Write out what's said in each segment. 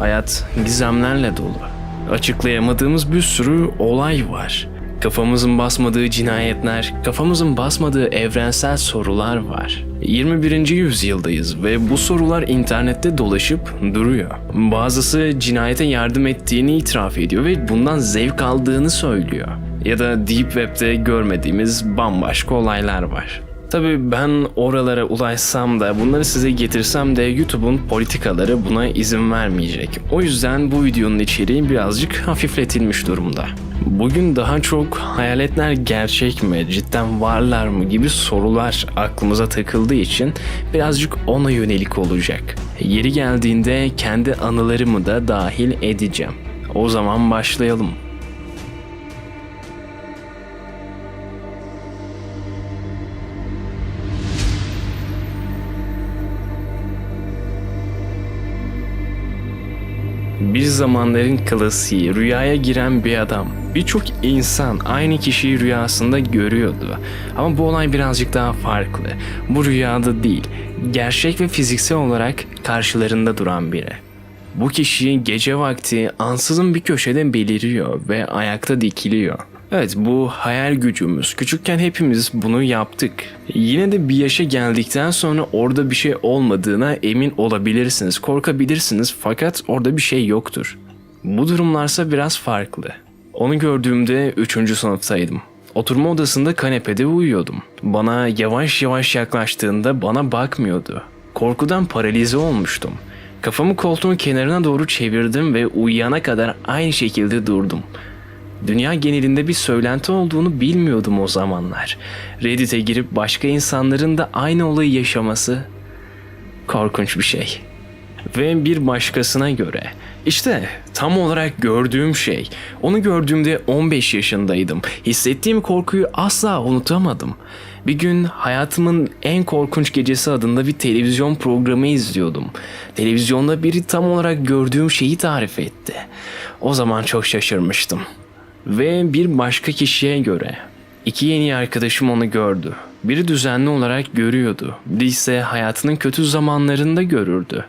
hayat gizemlerle dolu. Açıklayamadığımız bir sürü olay var. Kafamızın basmadığı cinayetler, kafamızın basmadığı evrensel sorular var. 21. yüzyıldayız ve bu sorular internette dolaşıp duruyor. Bazısı cinayete yardım ettiğini itiraf ediyor ve bundan zevk aldığını söylüyor. Ya da Deep Web'de görmediğimiz bambaşka olaylar var. Tabii ben oralara ulaşsam da bunları size getirsem de YouTube'un politikaları buna izin vermeyecek. O yüzden bu videonun içeriği birazcık hafifletilmiş durumda. Bugün daha çok hayaletler gerçek mi, cidden varlar mı gibi sorular aklımıza takıldığı için birazcık ona yönelik olacak. Yeri geldiğinde kendi anılarımı da dahil edeceğim. O zaman başlayalım. Bir zamanların klasiği, rüyaya giren bir adam. Birçok insan aynı kişiyi rüyasında görüyordu. Ama bu olay birazcık daha farklı. Bu rüyada değil, gerçek ve fiziksel olarak karşılarında duran biri. Bu kişi gece vakti ansızın bir köşede beliriyor ve ayakta dikiliyor. Evet bu hayal gücümüz. Küçükken hepimiz bunu yaptık. Yine de bir yaşa geldikten sonra orada bir şey olmadığına emin olabilirsiniz, korkabilirsiniz fakat orada bir şey yoktur. Bu durumlarsa biraz farklı. Onu gördüğümde 3. sınıftaydım. Oturma odasında kanepede uyuyordum. Bana yavaş yavaş yaklaştığında bana bakmıyordu. Korkudan paralize olmuştum. Kafamı koltuğun kenarına doğru çevirdim ve uyuyana kadar aynı şekilde durdum. Dünya genelinde bir söylenti olduğunu bilmiyordum o zamanlar. Reddit'e girip başka insanların da aynı olayı yaşaması korkunç bir şey. Ve bir başkasına göre işte tam olarak gördüğüm şey. Onu gördüğümde 15 yaşındaydım. Hissettiğim korkuyu asla unutamadım. Bir gün hayatımın en korkunç gecesi adında bir televizyon programı izliyordum. Televizyonda biri tam olarak gördüğüm şeyi tarif etti. O zaman çok şaşırmıştım. Ve bir başka kişiye göre iki yeni arkadaşım onu gördü. Biri düzenli olarak görüyordu. İse hayatının kötü zamanlarında görürdü.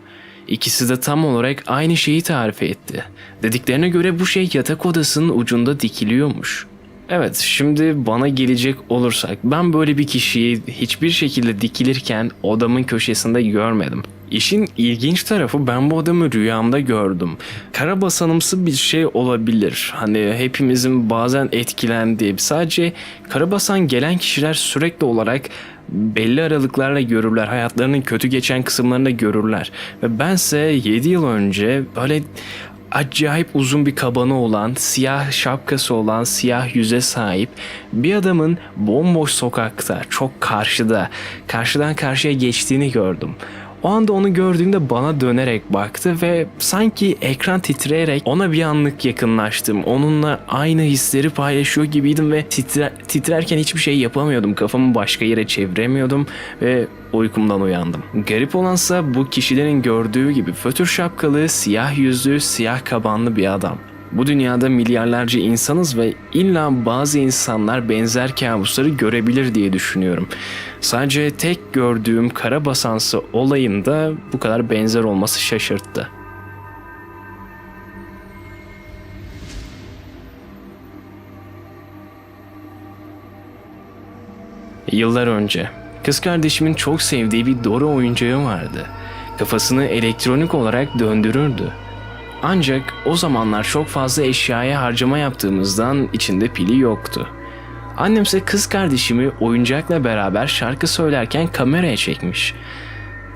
İkisi de tam olarak aynı şeyi tarif etti. Dediklerine göre bu şey yatak odasının ucunda dikiliyormuş. Evet, şimdi bana gelecek olursak ben böyle bir kişiyi hiçbir şekilde dikilirken odamın köşesinde görmedim. İşin ilginç tarafı ben bu adamı rüyamda gördüm. Karabasanımsı bir şey olabilir. Hani hepimizin bazen etkilendiği sadece karabasan gelen kişiler sürekli olarak belli aralıklarla görürler. Hayatlarının kötü geçen kısımlarını görürler. Ve bense 7 yıl önce böyle acayip uzun bir kabanı olan, siyah şapkası olan, siyah yüze sahip bir adamın bomboş sokakta, çok karşıda, karşıdan karşıya geçtiğini gördüm. O anda onu gördüğümde bana dönerek baktı ve sanki ekran titreyerek ona bir anlık yakınlaştım. Onunla aynı hisleri paylaşıyor gibiydim ve titre, titrerken hiçbir şey yapamıyordum. Kafamı başka yere çeviremiyordum ve uykumdan uyandım. Garip olansa bu kişilerin gördüğü gibi fötür şapkalı, siyah yüzlü, siyah kabanlı bir adam. Bu dünyada milyarlarca insanız ve illa bazı insanlar benzer kabusları görebilir diye düşünüyorum. Sadece tek gördüğüm kara basansı olayında bu kadar benzer olması şaşırttı. Yıllar önce kız kardeşimin çok sevdiği bir Dora oyuncağı vardı. Kafasını elektronik olarak döndürürdü. Ancak o zamanlar çok fazla eşyaya harcama yaptığımızdan içinde pili yoktu. Annemse kız kardeşimi oyuncakla beraber şarkı söylerken kameraya çekmiş.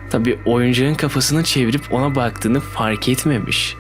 Tabi oyuncağın kafasını çevirip ona baktığını fark etmemiş.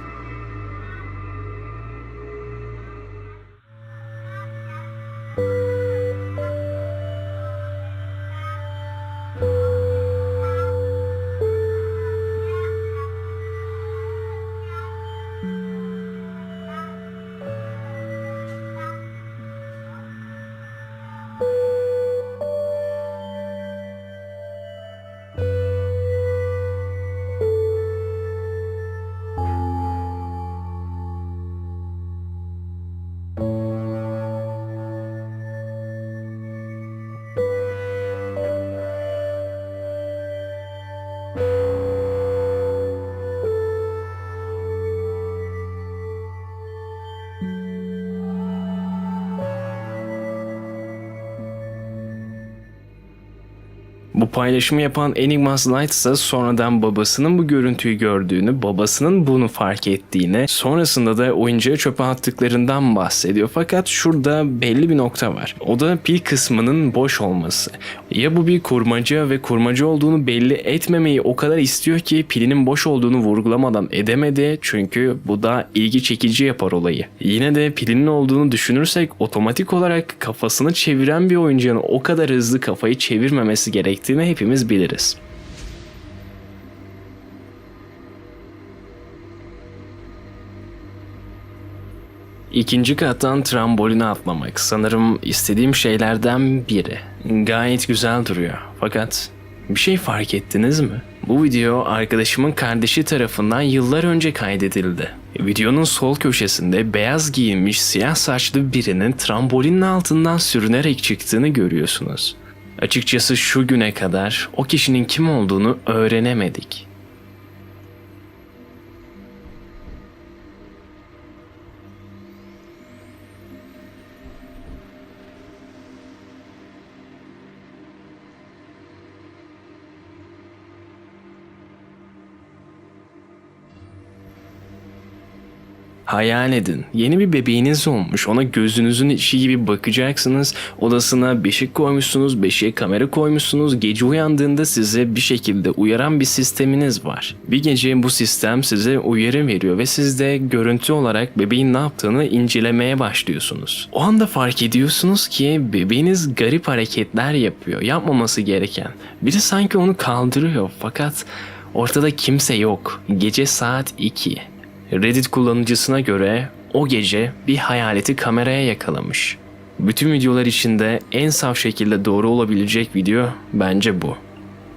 Bu paylaşımı yapan Enigmas Light ise sonradan babasının bu görüntüyü gördüğünü, babasının bunu fark ettiğini, sonrasında da oyuncağı çöpe attıklarından bahsediyor. Fakat şurada belli bir nokta var. O da pil kısmının boş olması. Ya bu bir kurmaca ve kurmaca olduğunu belli etmemeyi o kadar istiyor ki pilinin boş olduğunu vurgulamadan edemedi çünkü bu da ilgi çekici yapar olayı. Yine de pilinin olduğunu düşünürsek otomatik olarak kafasını çeviren bir oyuncunun o kadar hızlı kafayı çevirmemesi gerektiğini hepimiz biliriz. İkinci kattan tramboline atlamak sanırım istediğim şeylerden biri. Gayet güzel duruyor. Fakat bir şey fark ettiniz mi? Bu video arkadaşımın kardeşi tarafından yıllar önce kaydedildi. Videonun sol köşesinde beyaz giyinmiş siyah saçlı birinin trambolinin altından sürünerek çıktığını görüyorsunuz. Açıkçası şu güne kadar o kişinin kim olduğunu öğrenemedik. Hayal edin. Yeni bir bebeğiniz olmuş. Ona gözünüzün içi gibi bakacaksınız. Odasına beşik koymuşsunuz, beşiğe kamera koymuşsunuz. Gece uyandığında size bir şekilde uyaran bir sisteminiz var. Bir gece bu sistem size uyarı veriyor ve siz de görüntü olarak bebeğin ne yaptığını incelemeye başlıyorsunuz. O anda fark ediyorsunuz ki bebeğiniz garip hareketler yapıyor. Yapmaması gereken. Biri sanki onu kaldırıyor fakat ortada kimse yok. Gece saat 2. Reddit kullanıcısına göre o gece bir hayaleti kameraya yakalamış. Bütün videolar içinde en saf şekilde doğru olabilecek video bence bu.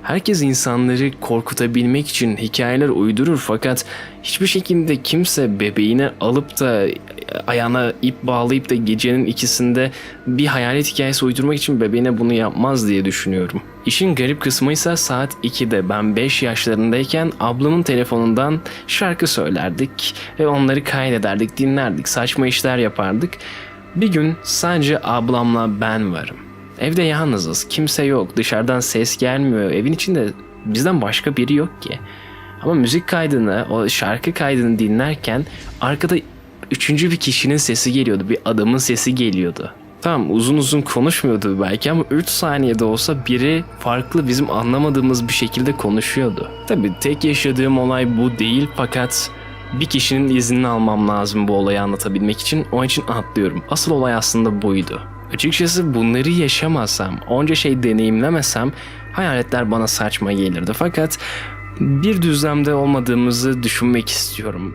Herkes insanları korkutabilmek için hikayeler uydurur fakat hiçbir şekilde kimse bebeğini alıp da ayağına ip bağlayıp da gecenin ikisinde bir hayalet hikayesi uydurmak için bebeğine bunu yapmaz diye düşünüyorum. İşin garip kısmı ise saat 2'de ben 5 yaşlarındayken ablamın telefonundan şarkı söylerdik ve onları kaydederdik, dinlerdik, saçma işler yapardık. Bir gün sadece ablamla ben varım. Evde yalnızız. Kimse yok. Dışarıdan ses gelmiyor. Evin içinde bizden başka biri yok ki. Ama müzik kaydını, o şarkı kaydını dinlerken arkada üçüncü bir kişinin sesi geliyordu. Bir adamın sesi geliyordu. Tamam uzun uzun konuşmuyordu belki ama 3 saniyede olsa biri farklı bizim anlamadığımız bir şekilde konuşuyordu. Tabi tek yaşadığım olay bu değil fakat bir kişinin iznini almam lazım bu olayı anlatabilmek için. Onun için atlıyorum. Asıl olay aslında buydu. Açıkçası bunları yaşamasam, onca şey deneyimlemesem hayaletler bana saçma gelirdi. Fakat bir düzlemde olmadığımızı düşünmek istiyorum.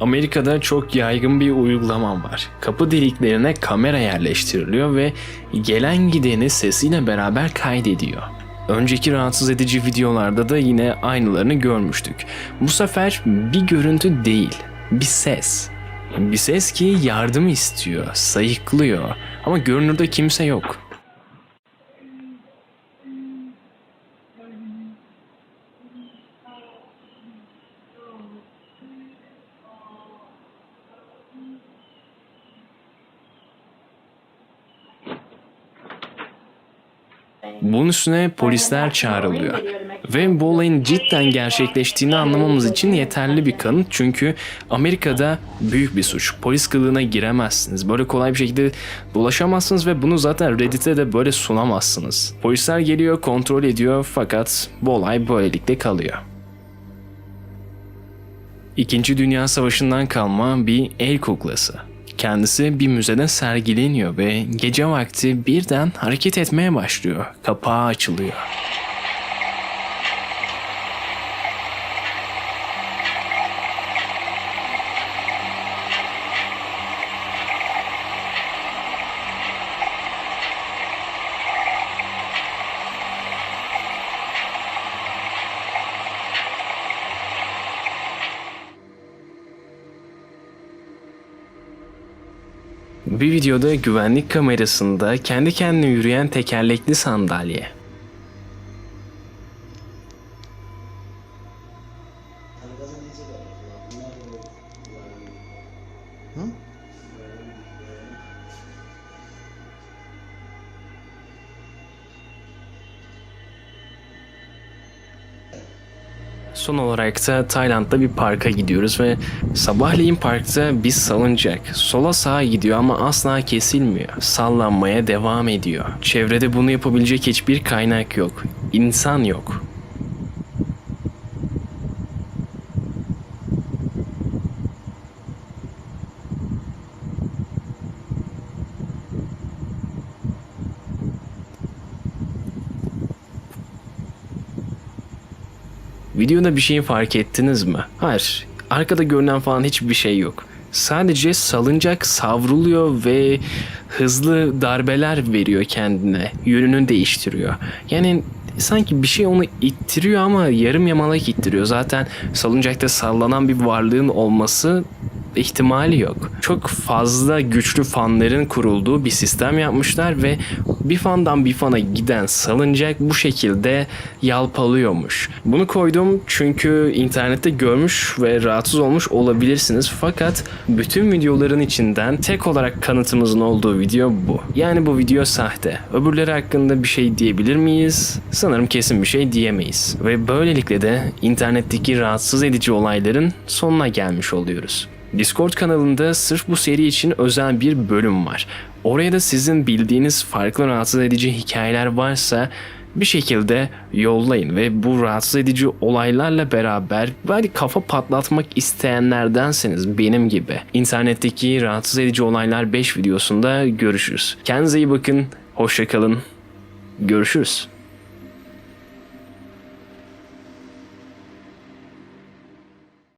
Amerika'da çok yaygın bir uygulama var. Kapı deliklerine kamera yerleştiriliyor ve gelen gideni sesiyle beraber kaydediyor. Önceki rahatsız edici videolarda da yine aynılarını görmüştük. Bu sefer bir görüntü değil, bir ses. Bir ses ki yardım istiyor, sayıklıyor ama görünürde kimse yok. Bunun üstüne polisler çağrılıyor. Ve bu olayın cidden gerçekleştiğini anlamamız için yeterli bir kanıt. Çünkü Amerika'da büyük bir suç. Polis kılığına giremezsiniz. Böyle kolay bir şekilde dolaşamazsınız ve bunu zaten Reddit'e de böyle sunamazsınız. Polisler geliyor, kontrol ediyor fakat bu olay böylelikle kalıyor. İkinci Dünya Savaşı'ndan kalma bir el kuklası. Kendisi bir müzede sergileniyor ve gece vakti birden hareket etmeye başlıyor. Kapağı açılıyor. Bir videoda güvenlik kamerasında kendi kendine yürüyen tekerlekli sandalye. Son olarak da Tayland'da bir parka gidiyoruz ve sabahleyin parkta bir salıncak sola sağa gidiyor ama asla kesilmiyor. Sallanmaya devam ediyor. Çevrede bunu yapabilecek hiçbir kaynak yok. İnsan yok. Videoda bir şey fark ettiniz mi? Hayır. Arkada görünen falan hiçbir şey yok. Sadece salıncak savruluyor ve hızlı darbeler veriyor kendine. Yönünü değiştiriyor. Yani sanki bir şey onu ittiriyor ama yarım yamalak ittiriyor. Zaten salıncakta sallanan bir varlığın olması ihtimali yok. Çok fazla güçlü fanların kurulduğu bir sistem yapmışlar ve bir fandan bir fana giden salıncak bu şekilde yalpalıyormuş. Bunu koydum çünkü internette görmüş ve rahatsız olmuş olabilirsiniz. Fakat bütün videoların içinden tek olarak kanıtımızın olduğu video bu. Yani bu video sahte. Öbürleri hakkında bir şey diyebilir miyiz? Sanırım kesin bir şey diyemeyiz. Ve böylelikle de internetteki rahatsız edici olayların sonuna gelmiş oluyoruz. Discord kanalında sırf bu seri için özel bir bölüm var. Oraya da sizin bildiğiniz farklı rahatsız edici hikayeler varsa bir şekilde yollayın ve bu rahatsız edici olaylarla beraber belki kafa patlatmak isteyenlerdenseniz benim gibi. İnternetteki rahatsız edici olaylar 5 videosunda görüşürüz. Kendinize iyi bakın, hoşçakalın, görüşürüz.